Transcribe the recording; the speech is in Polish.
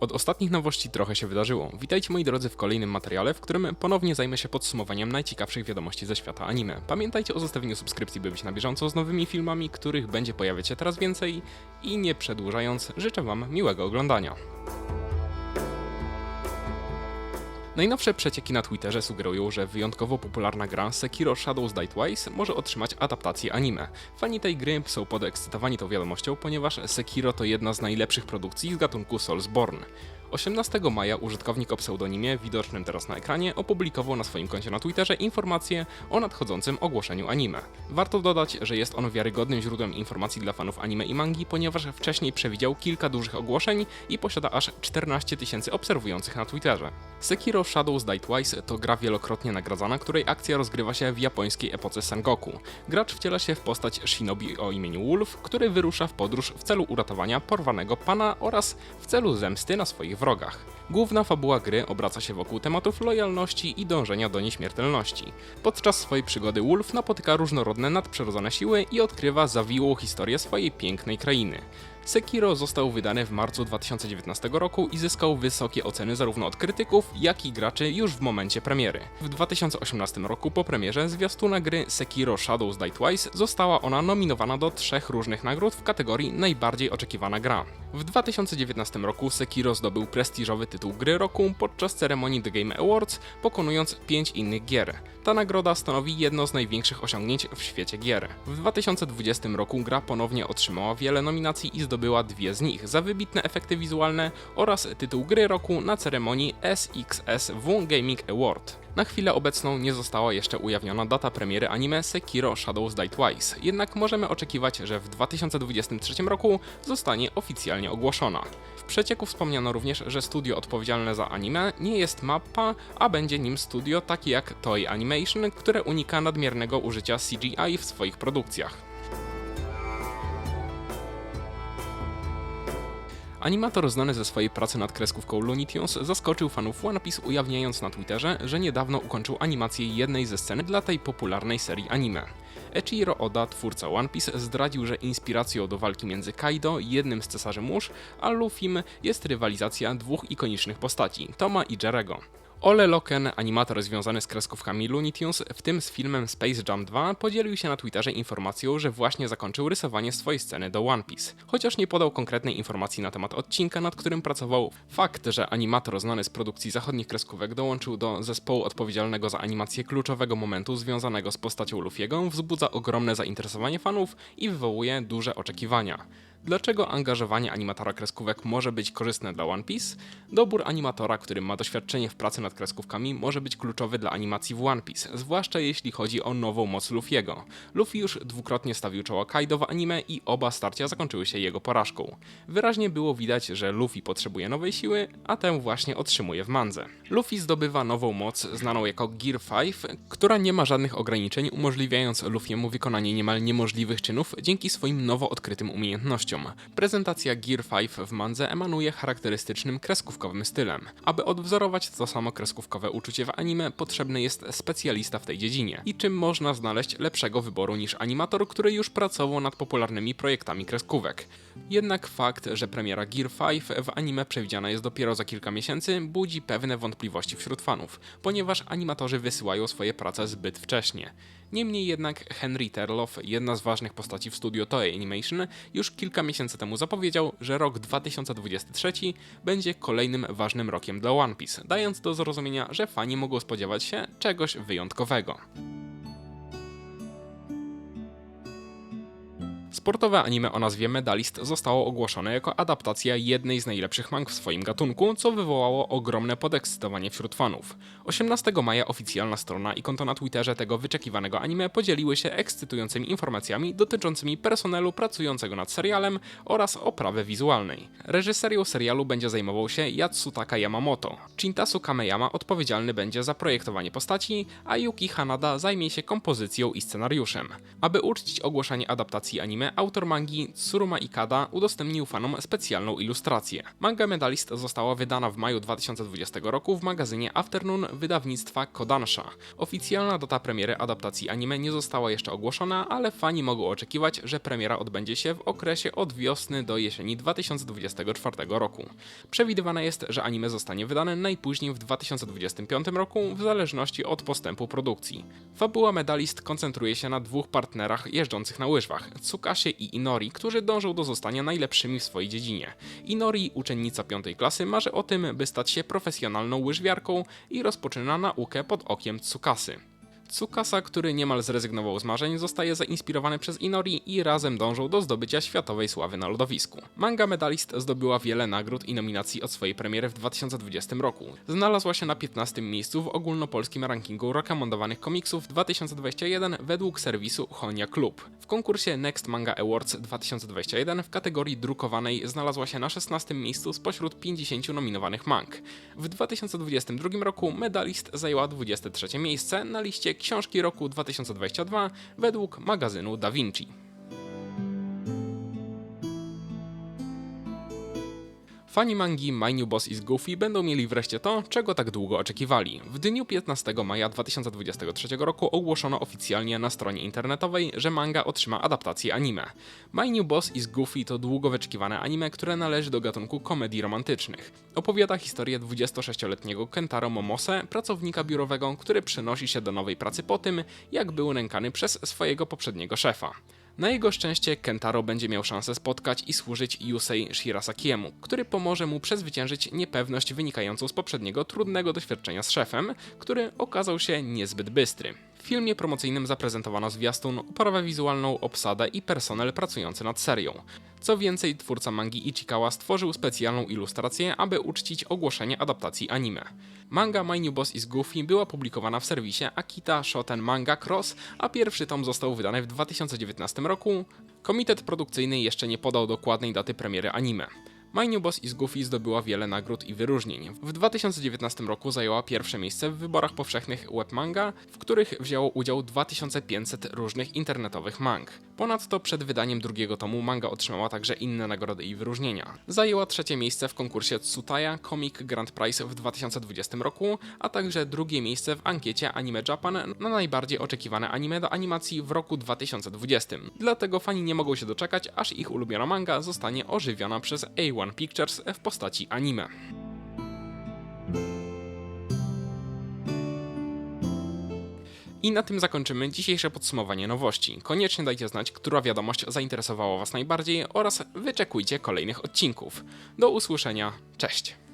Od ostatnich nowości trochę się wydarzyło. Witajcie moi drodzy w kolejnym materiale, w którym ponownie zajmę się podsumowaniem najciekawszych wiadomości ze świata anime. Pamiętajcie o zostawieniu subskrypcji, by być na bieżąco z nowymi filmami, których będzie pojawiać się teraz więcej i nie przedłużając, życzę wam miłego oglądania. Najnowsze przecieki na Twitterze sugerują, że wyjątkowo popularna gra Sekiro Shadows Die Twice może otrzymać adaptację anime. Fani tej gry są podekscytowani tą wiadomością, ponieważ Sekiro to jedna z najlepszych produkcji z gatunku Soulsborne. 18 maja użytkownik o pseudonimie, widocznym teraz na ekranie, opublikował na swoim koncie na Twitterze informację o nadchodzącym ogłoszeniu anime. Warto dodać, że jest on wiarygodnym źródłem informacji dla fanów anime i mangi, ponieważ wcześniej przewidział kilka dużych ogłoszeń i posiada aż 14 tysięcy obserwujących na Twitterze. Sekiro Shadows Die Twice to gra wielokrotnie nagradzana, której akcja rozgrywa się w japońskiej epoce Sengoku. Gracz wciela się w postać shinobi o imieniu Wolf, który wyrusza w podróż w celu uratowania porwanego pana oraz w celu zemsty na swoich wrogach. Główna fabuła gry obraca się wokół tematów lojalności i dążenia do nieśmiertelności. Podczas swojej przygody Wolf napotyka różnorodne nadprzyrodzone siły i odkrywa zawiłą historię swojej pięknej krainy. Sekiro został wydany w marcu 2019 roku i zyskał wysokie oceny zarówno od krytyków, jak i graczy już w momencie premiery. W 2018 roku po premierze zwiastuna gry Sekiro Shadows Die Twice została ona nominowana do trzech różnych nagród w kategorii najbardziej oczekiwana gra. W 2019 roku Sekiro zdobył prestiżowy tytuł gry roku podczas ceremonii The Game Awards, pokonując pięć innych gier. Ta nagroda stanowi jedno z największych osiągnięć w świecie gier. W 2020 roku gra ponownie otrzymała wiele nominacji i zdobyła dwie z nich za wybitne efekty wizualne oraz tytuł gry roku na ceremonii SXSW Gaming Award. Na chwilę obecną nie została jeszcze ujawniona data premiery anime Sekiro Shadows Die Twice, jednak możemy oczekiwać, że w 2023 roku zostanie oficjalnie ogłoszona. W przecieku wspomniano również, że studio odpowiedzialne za anime nie jest Mappa, a będzie nim studio takie jak Toei Animation, które unika nadmiernego użycia CGI w swoich produkcjach. Animator znany ze swojej pracy nad kreskówką Looney Tunes zaskoczył fanów One Piece ujawniając na Twitterze, że niedawno ukończył animację jednej ze scen dla tej popularnej serii anime. Echiro Oda, twórca One Piece, zdradził, że inspiracją do walki między Kaido, jednym z cesarzy mórz, a Luffym jest rywalizacja dwóch ikonicznych postaci, Toma i Jerego. Ole Loken, animator związany z kreskówkami Looney Tunes, w tym z filmem Space Jam 2, podzielił się na Twitterze informacją, że właśnie zakończył rysowanie swojej sceny do One Piece. Chociaż nie podał konkretnej informacji na temat odcinka, nad którym pracował, fakt, że animator znany z produkcji zachodnich kreskówek dołączył do zespołu odpowiedzialnego za animację kluczowego momentu związanego z postacią Luffy'ego wzbudza ogromne zainteresowanie fanów i wywołuje duże oczekiwania. Dlaczego angażowanie animatora kreskówek może być korzystne dla One Piece? Dobór animatora, który ma doświadczenie w pracy nad kreskówkami, może być kluczowy dla animacji w One Piece, zwłaszcza jeśli chodzi o nową moc Luffy'ego. Luffy już dwukrotnie stawił czoło Kaido w anime i oba starcia zakończyły się jego porażką. Wyraźnie było widać, że Luffy potrzebuje nowej siły, a tę właśnie otrzymuje w mandze. Luffy zdobywa nową moc znaną jako Gear 5, która nie ma żadnych ograniczeń, umożliwiając Luffy'emu wykonanie niemal niemożliwych czynów dzięki swoim nowo odkrytym umiejętnościom. Prezentacja Gear 5 w mandze emanuje charakterystycznym kreskówkowym stylem. Aby odwzorować to samo kreskówkowe uczucie w anime, potrzebny jest specjalista w tej dziedzinie. I czym można znaleźć lepszego wyboru niż animator, który już pracował nad popularnymi projektami kreskówek. Jednak fakt, że premiera Gear 5 w anime przewidziana jest dopiero za kilka miesięcy, budzi pewne wątpliwości wśród fanów, ponieważ animatorzy wysyłają swoje prace zbyt wcześnie. Niemniej jednak Henry Terloff, jedna z ważnych postaci w studio Toei Animation, już kilka miesięcy temu zapowiedział, że rok 2023 będzie kolejnym ważnym rokiem dla One Piece, dając do zrozumienia, że fani mogą spodziewać się czegoś wyjątkowego. Sportowe anime o nazwie Medalist zostało ogłoszone jako adaptacja jednej z najlepszych mang w swoim gatunku, co wywołało ogromne podekscytowanie wśród fanów. 18 maja oficjalna strona i konto na Twitterze tego wyczekiwanego anime podzieliły się ekscytującymi informacjami dotyczącymi personelu pracującego nad serialem oraz oprawy wizualnej. Reżyserią serialu będzie zajmował się Yatsutaka Yamamoto. Shintasu Kameyama odpowiedzialny będzie za projektowanie postaci, a Yuki Hanada zajmie się kompozycją i scenariuszem. Aby uczcić ogłoszenie adaptacji anime, autor mangi Tsuruma Ikada udostępnił fanom specjalną ilustrację. Manga Medalist została wydana w maju 2020 roku w magazynie Afternoon wydawnictwa Kodansha. Oficjalna data premiery adaptacji anime nie została jeszcze ogłoszona, ale fani mogą oczekiwać, że premiera odbędzie się w okresie od wiosny do jesieni 2024 roku. Przewidywane jest, że anime zostanie wydane najpóźniej w 2025 roku, w zależności od postępu produkcji. Fabuła Medalist koncentruje się na dwóch partnerach jeżdżących na łyżwach, I Inori, którzy dążą do zostania najlepszymi w swojej dziedzinie. Inori, uczennica piątej klasy, marzy o tym, by stać się profesjonalną łyżwiarką i rozpoczyna naukę pod okiem Tsukasy. Tsukasa, który niemal zrezygnował z marzeń, zostaje zainspirowany przez Inori i razem dążą do zdobycia światowej sławy na lodowisku. Manga Medalist zdobyła wiele nagród i nominacji od swojej premiery w 2020 roku. Znalazła się na 15 miejscu w ogólnopolskim rankingu rekomendowanych komiksów 2021 według serwisu Honia Club. W konkursie Next Manga Awards 2021 w kategorii drukowanej znalazła się na 16 miejscu spośród 50 nominowanych mang. W 2022 roku Medalist zajęła 23 miejsce na liście książki roku 2022 według magazynu Da Vinci. Fani mangi My New Boss is Goofy będą mieli wreszcie to, czego tak długo oczekiwali. W dniu 15 maja 2023 roku ogłoszono oficjalnie na stronie internetowej, że manga otrzyma adaptację anime. My New Boss is Goofy to długo wyczekiwane anime, które należy do gatunku komedii romantycznych. Opowiada historię 26-letniego Kentaro Momose, pracownika biurowego, który przenosi się do nowej pracy po tym, jak był nękany przez swojego poprzedniego szefa. Na jego szczęście Kentaro będzie miał szansę spotkać i służyć Yusei Shirasakiemu, który pomoże mu przezwyciężyć niepewność wynikającą z poprzedniego trudnego doświadczenia z szefem, który okazał się niezbyt bystry. W filmie promocyjnym zaprezentowano zwiastun, oprawę wizualną, obsadę i personel pracujący nad serią. Co więcej, twórca mangi Ichikawa stworzył specjalną ilustrację, aby uczcić ogłoszenie adaptacji anime. Manga My New Boss is Goofy była publikowana w serwisie Akita Shoten Manga Cross, a pierwszy tom został wydany w 2019 roku. Komitet produkcyjny jeszcze nie podał dokładnej daty premiery anime. My New Boss is Goofy zdobyła wiele nagród i wyróżnień. W 2019 roku zajęła pierwsze miejsce w wyborach powszechnych webmanga, w których wzięło udział 2500 różnych internetowych mang. Ponadto przed wydaniem drugiego tomu manga otrzymała także inne nagrody i wyróżnienia. Zajęła trzecie miejsce w konkursie Tsutaya Comic Grand Prize w 2020 roku, a także drugie miejsce w ankiecie Anime Japan na najbardziej oczekiwane anime do animacji w roku 2020. Dlatego fani nie mogą się doczekać, aż ich ulubiona manga zostanie ożywiona przez A1 Pictures w postaci anime. I na tym zakończymy dzisiejsze podsumowanie nowości. Koniecznie dajcie znać, która wiadomość zainteresowała Was najbardziej oraz wyczekujcie kolejnych odcinków. Do usłyszenia, cześć!